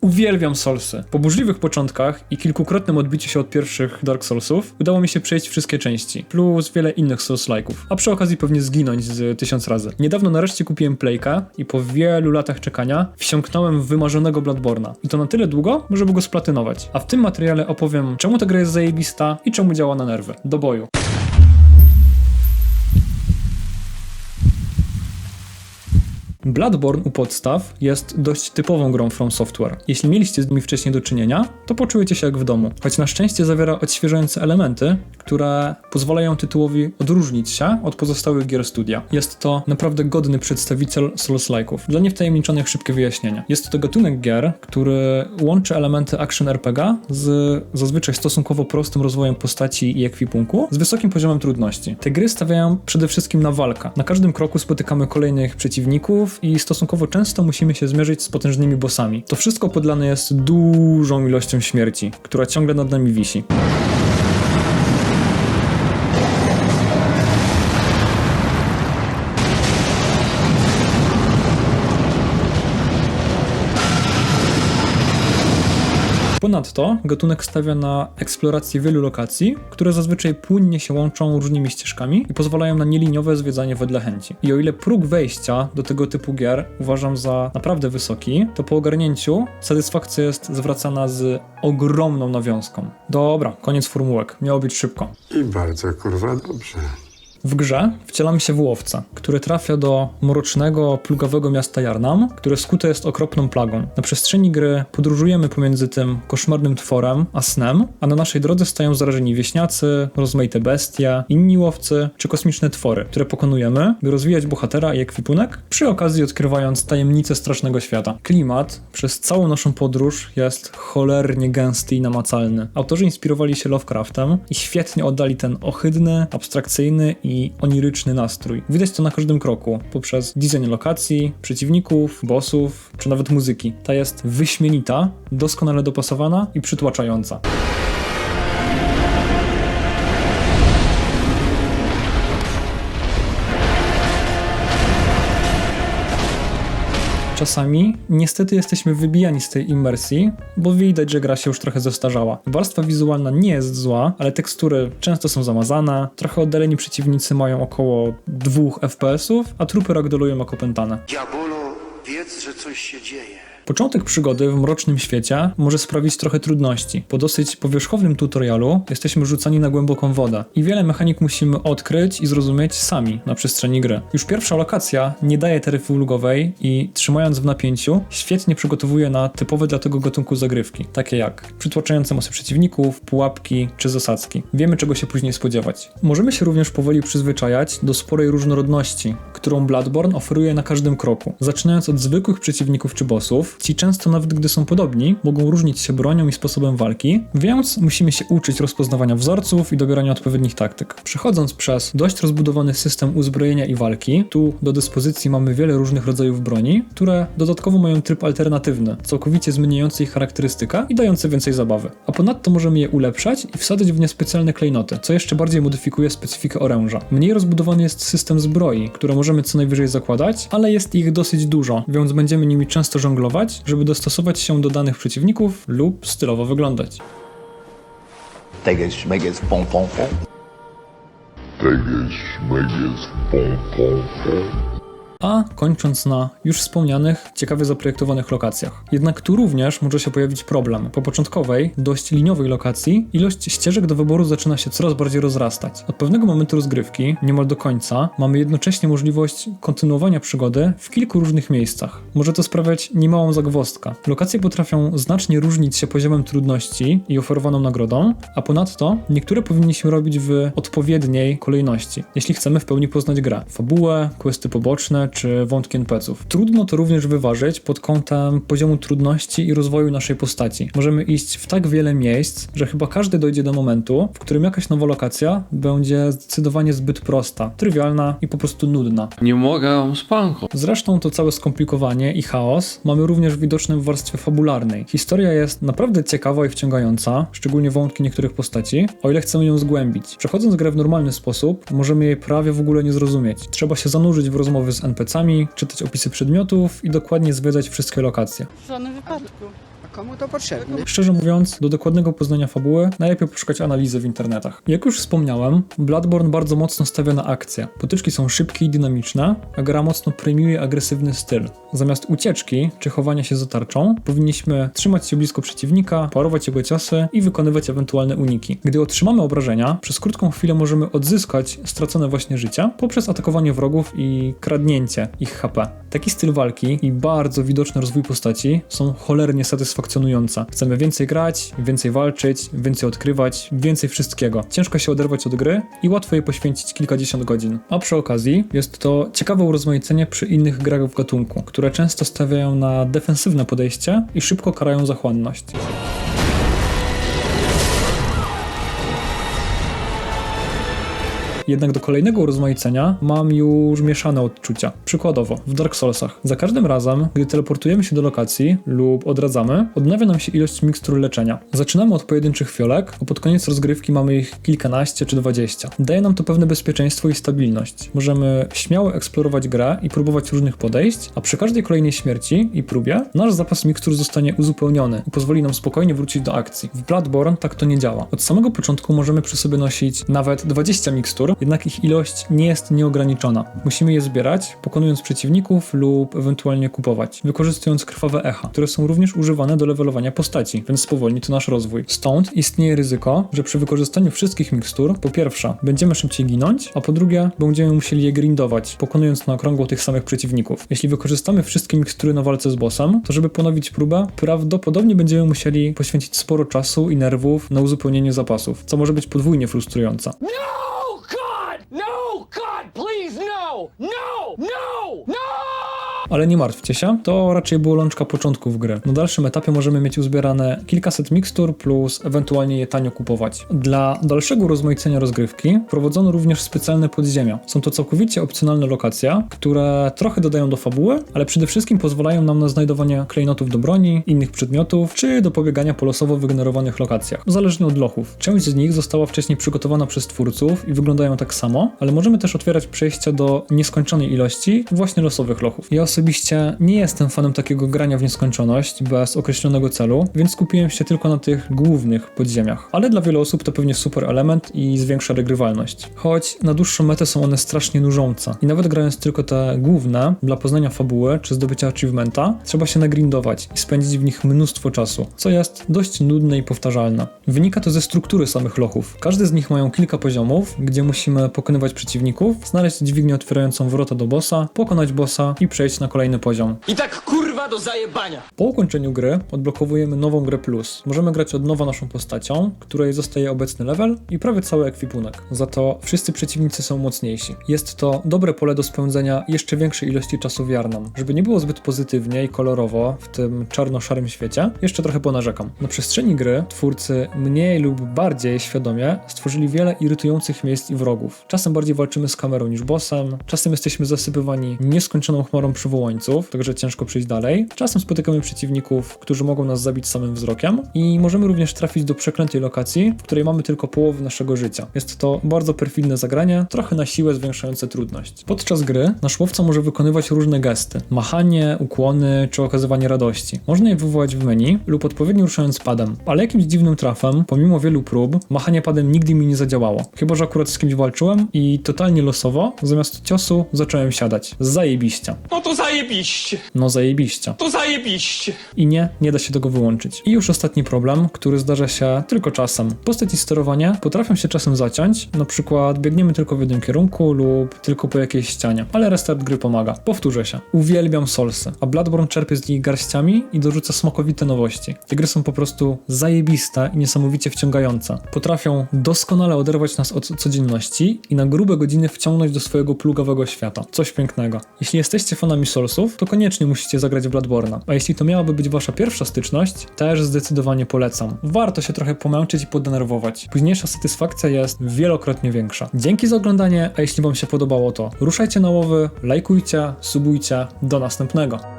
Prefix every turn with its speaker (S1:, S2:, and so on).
S1: Uwielbiam Soulsy. Po burzliwych początkach i kilkukrotnym odbiciu się od pierwszych Dark Soulsów udało mi się przejść wszystkie części, plus wiele innych Souls-like'ów, a przy okazji pewnie zginąć z tysiąc razy. Niedawno nareszcie kupiłem Playka i po wielu latach czekania wsiąknąłem w wymarzonego Bloodborna. I to na tyle długo, żeby go splatynować. A w tym materiale opowiem, czemu ta gra jest zajebista i czemu działa na nerwy. Do boju. Bloodborne u podstaw jest dość typową grą From Software. Jeśli mieliście z nimi wcześniej do czynienia, to poczujecie się jak w domu. Choć na szczęście zawiera odświeżające elementy, które pozwalają tytułowi odróżnić się od pozostałych gier studia. Jest to naprawdę godny przedstawiciel Souls-like'ów. Dla niewtajemniczonych szybkie wyjaśnienie. Jest to gatunek gier, który łączy elementy action RPG z zazwyczaj stosunkowo prostym rozwojem postaci i ekwipunku z wysokim poziomem trudności. Te gry stawiają przede wszystkim na walkę. Na każdym kroku spotykamy kolejnych przeciwników i stosunkowo często musimy się zmierzyć z potężnymi bossami. To wszystko podlane jest dużą ilością śmierci, która ciągle nad nami wisi. Ponadto gatunek stawia na eksplorację wielu lokacji, które zazwyczaj płynnie się łączą różnymi ścieżkami i pozwalają na nieliniowe zwiedzanie wedle chęci. I o ile próg wejścia do tego typu gier uważam za naprawdę wysoki, to po ogarnięciu satysfakcja jest zwracana z ogromną nawiązką. Dobra, koniec formułek. Miało być szybko.
S2: I bardzo kurwa dobrze.
S1: W grze wcielamy się w łowca, który trafia do mrocznego, plugawego miasta Jarnam, które skute jest okropną plagą. Na przestrzeni gry podróżujemy pomiędzy tym koszmarnym tworem a snem, a na naszej drodze stoją zarażeni wieśniacy, rozmaite bestie, inni łowcy czy kosmiczne twory, które pokonujemy, by rozwijać bohatera i ekwipunek, przy okazji odkrywając tajemnice strasznego świata. Klimat przez całą naszą podróż jest cholernie gęsty i namacalny. Autorzy inspirowali się Lovecraftem i świetnie oddali ten ohydny, abstrakcyjny i oniryczny nastrój. Widać to na każdym kroku, poprzez design lokacji, przeciwników, bossów, czy nawet muzyki. Ta jest wyśmienita, doskonale dopasowana i przytłaczająca. Czasami niestety jesteśmy wybijani z tej imersji, bo widać, że gra się już trochę zestarzała. Warstwa wizualna nie jest zła, ale tekstury często są zamazane, trochę oddaleni przeciwnicy mają około 2 FPS-ów, a trupy ragdolują jak opętane.
S3: Diabolo, wiedz, że coś się dzieje.
S1: Początek przygody w mrocznym świecie może sprawić trochę trudności. Po dosyć powierzchownym tutorialu jesteśmy rzucani na głęboką wodę i wiele mechanik musimy odkryć i zrozumieć sami na przestrzeni gry. Już pierwsza lokacja nie daje taryfy ulgowej i trzymając w napięciu świetnie przygotowuje na typowe dla tego gatunku zagrywki, takie jak przytłaczające masy przeciwników, pułapki czy zasadzki. Wiemy czego się później spodziewać. Możemy się również powoli przyzwyczajać do sporej różnorodności, którą Bloodborne oferuje na każdym kroku. Zaczynając od zwykłych przeciwników czy bossów, ci często nawet gdy są podobni, mogą różnić się bronią i sposobem walki, więc musimy się uczyć rozpoznawania wzorców i dobierania odpowiednich taktyk. Przechodząc przez dość rozbudowany system uzbrojenia i walki, tu do dyspozycji mamy wiele różnych rodzajów broni, które dodatkowo mają tryb alternatywny, całkowicie zmieniający ich charakterystykę i dający więcej zabawy. A ponadto możemy je ulepszać i wsadzać w nie specjalne klejnoty, co jeszcze bardziej modyfikuje specyfikę oręża. Mniej rozbudowany jest system zbroi, które możemy co najwyżej zakładać, ale jest ich dosyć dużo, więc będziemy nimi często żonglować, żeby dostosować się do danych przeciwników lub stylowo wyglądać.
S4: Make it pom pom pom.
S5: Teges, meges, pom, pom, pom.
S1: A kończąc na już wspomnianych, ciekawie zaprojektowanych lokacjach. Jednak tu również może się pojawić problem. Po początkowej, dość liniowej lokacji, ilość ścieżek do wyboru zaczyna się coraz bardziej rozrastać. Od pewnego momentu rozgrywki, niemal do końca, mamy jednocześnie możliwość kontynuowania przygody w kilku różnych miejscach. Może to sprawiać niemałą zagwozdkę. Lokacje potrafią znacznie różnić się poziomem trudności i oferowaną nagrodą, a ponadto niektóre powinniśmy robić w odpowiedniej kolejności, jeśli chcemy w pełni poznać grę. Fabułę, questy poboczne czy wątki NPC-ów. Trudno to również wyważyć pod kątem poziomu trudności i rozwoju naszej postaci. Możemy iść w tak wiele miejsc, że chyba każdy dojdzie do momentu, w którym jakaś nowa lokacja będzie zdecydowanie zbyt prosta, trywialna i po prostu nudna.
S6: Nie mogę spanko.
S1: Zresztą to całe skomplikowanie i chaos mamy również widoczne w warstwie fabularnej. Historia jest naprawdę ciekawa i wciągająca, szczególnie wątki niektórych postaci, o ile chcemy ją zgłębić. Przechodząc grę w normalny sposób, możemy jej prawie w ogóle nie zrozumieć. Trzeba się zanurzyć w rozmowy z NPC-ami, czytać opisy przedmiotów i dokładnie zwiedzać wszystkie lokacje.
S7: W żadnym wypadku.
S6: Komu to potrzebne.
S1: Szczerze mówiąc, do dokładnego poznania fabuły najlepiej poszukać analizy w internetach. Jak już wspomniałem, Bloodborne bardzo mocno stawia na akcję. Potyczki są szybkie i dynamiczne, a gra mocno premiuje agresywny styl. Zamiast ucieczki czy chowania się za tarczą, powinniśmy trzymać się blisko przeciwnika, parować jego ciosy i wykonywać ewentualne uniki. Gdy otrzymamy obrażenia, przez krótką chwilę możemy odzyskać stracone właśnie życia poprzez atakowanie wrogów i kradnięcie ich HP. Taki styl walki i bardzo widoczny rozwój postaci są cholernie satysfakcjonujące. Chcemy więcej grać, więcej walczyć, więcej odkrywać, więcej wszystkiego. Ciężko się oderwać od gry i łatwo jej poświęcić kilkadziesiąt godzin. A przy okazji jest to ciekawe urozmaicenie przy innych grach w gatunku, które często stawiają na defensywne podejście i szybko karają zachłanność. Jednak do kolejnego urozmaicenia mam już mieszane odczucia. Przykładowo, w Dark Soulsach. Za każdym razem, gdy teleportujemy się do lokacji lub odradzamy, odnawia nam się ilość mikstur leczenia. Zaczynamy od pojedynczych fiolek, a pod koniec rozgrywki mamy ich kilkanaście czy dwadzieścia. Daje nam to pewne bezpieczeństwo i stabilność. Możemy śmiało eksplorować grę i próbować różnych podejść, a przy każdej kolejnej śmierci i próbie nasz zapas mikstur zostanie uzupełniony i pozwoli nam spokojnie wrócić do akcji. W Bloodborne tak to nie działa. Od samego początku możemy przy sobie nosić nawet 20 mikstur, jednak ich ilość nie jest nieograniczona. Musimy je zbierać, pokonując przeciwników lub ewentualnie kupować, wykorzystując krwawe echa, które są również używane do levelowania postaci, więc spowolni to nasz rozwój. Stąd istnieje ryzyko, że przy wykorzystaniu wszystkich mikstur, po pierwsze, będziemy szybciej ginąć, a po drugie, będziemy musieli je grindować, pokonując na okrągło tych samych przeciwników. Jeśli wykorzystamy wszystkie mikstury na walce z bossem, to żeby ponowić próbę, prawdopodobnie będziemy musieli poświęcić sporo czasu i nerwów na uzupełnienie zapasów, co może być podwójnie frustrujące.
S7: No, No!
S1: Ale nie martwcie się, to raczej było łączka początków gry. Na dalszym etapie możemy mieć uzbierane kilkaset mikstur plus ewentualnie je tanio kupować. Dla dalszego urozmaicenia rozgrywki prowadzono również specjalne podziemia. Są to całkowicie opcjonalne lokacje, które trochę dodają do fabuły, ale przede wszystkim pozwalają nam na znajdowanie klejnotów do broni, innych przedmiotów, czy do pobiegania po losowo wygenerowanych lokacjach, zależnie od lochów. Część z nich została wcześniej przygotowana przez twórców i wyglądają tak samo, ale możemy też otwierać przejścia do nieskończonej ilości właśnie losowych lochów. Ja osobiście nie jestem fanem takiego grania w nieskończoność bez określonego celu, więc skupiłem się tylko na tych głównych podziemiach. Ale dla wielu osób to pewnie super element i zwiększa regrywalność. Choć na dłuższą metę są one strasznie nużące. I nawet grając tylko te główne, dla poznania fabuły czy zdobycia achievementa, trzeba się nagrindować i spędzić w nich mnóstwo czasu, co jest dość nudne i powtarzalne. Wynika to ze struktury samych lochów. Każdy z nich mają kilka poziomów, gdzie musimy pokonywać przeciwników, znaleźć dźwignię otwierającą wrota do bossa, pokonać bossa i przejść na kolejny poziom.
S7: I tak do zajebania!
S1: Po ukończeniu gry odblokowujemy nową grę plus. Możemy grać od nowa naszą postacią, której zostaje obecny level i prawie cały ekwipunek. Za to wszyscy przeciwnicy są mocniejsi. Jest to dobre pole do spędzenia jeszcze większej ilości czasu w Jarnam. Żeby nie było zbyt pozytywnie i kolorowo w tym czarno-szarym świecie, jeszcze trochę ponarzekam. Na przestrzeni gry twórcy mniej lub bardziej świadomie stworzyli wiele irytujących miejsc i wrogów. Czasem bardziej walczymy z kamerą niż bossem, czasem jesteśmy zasypywani nieskończoną chmurą przywołańców, także ciężko przejść dalej. Czasem spotykamy przeciwników, którzy mogą nas zabić samym wzrokiem i możemy również trafić do przeklętej lokacji, w której mamy tylko połowę naszego życia. Jest to bardzo perfidne zagranie, trochę na siłę zwiększające trudność. Podczas gry nasz łowca może wykonywać różne gesty. Machanie, ukłony czy okazywanie radości. Można je wywołać w menu lub odpowiednio ruszając padem. Ale jakimś dziwnym trafem, pomimo wielu prób, machanie padem nigdy mi nie zadziałało. Chyba, że akurat z kimś walczyłem i totalnie losowo, zamiast ciosu zacząłem siadać. Zajebiście.
S7: No to zajebiście!
S1: No zajebiście.
S7: To zajebiście!
S1: I nie, nie da się tego wyłączyć. I już ostatni problem, który zdarza się tylko czasem. Postać i sterowanie potrafią się czasem zaciąć, na przykład biegniemy tylko w jednym kierunku lub tylko po jakiejś ścianie, ale restart gry pomaga. Powtórzę się. Uwielbiam Soulsy, a Bloodborne czerpie z nich garściami i dorzuca smakowite nowości. Te gry są po prostu zajebiste i niesamowicie wciągające. Potrafią doskonale oderwać nas od codzienności i na grube godziny wciągnąć do swojego plugawego świata. Coś pięknego. Jeśli jesteście fanami Soulsów, to koniecznie musicie zagrać w Bloodborne'a. A jeśli to miałaby być wasza pierwsza styczność, też zdecydowanie polecam. Warto się trochę pomęczyć i podenerwować. Późniejsza satysfakcja jest wielokrotnie większa. Dzięki za oglądanie, a jeśli wam się podobało to ruszajcie na łowy, lajkujcie, subujcie. Do następnego.